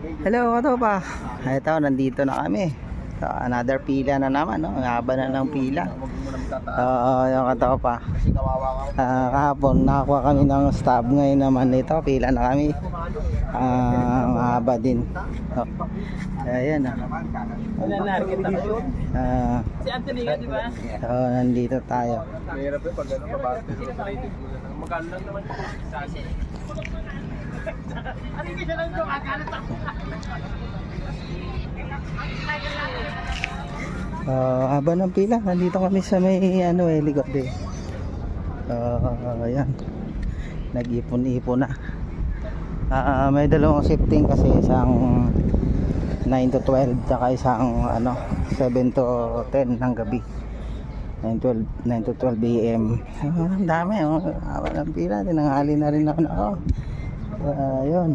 Hello, kato pa. Ito, nandito na kami. So, another pila na naman, no? Ang haba na ng pila. Oo, yung kato pa. Kasi kawawa ka. Ah, kahapon, nakakuha kami ng stab. Ngayon naman ito, pila na kami. Ah, ang haba din. Oh. Ayan, ah. Ah, Si Anthony nga, di ba? so, nandito tayo. Mahirap yun pag ano. Magkano lang naman. Ano yung siya lang ito? Akala Uh, haba ng pila, nandito kami sa may ano eh, likod eh. Uh, ayan. Nag-ipon-ipon na. Ah, may dalawang shifting kasi isang 9 to 12 saka isang ano 7 to 10 ng gabi 9, 12, 9 to 12 a.m. Ah, ang dami oh. Haba ng pila, tinanghali na rin ako na. Ah, yun.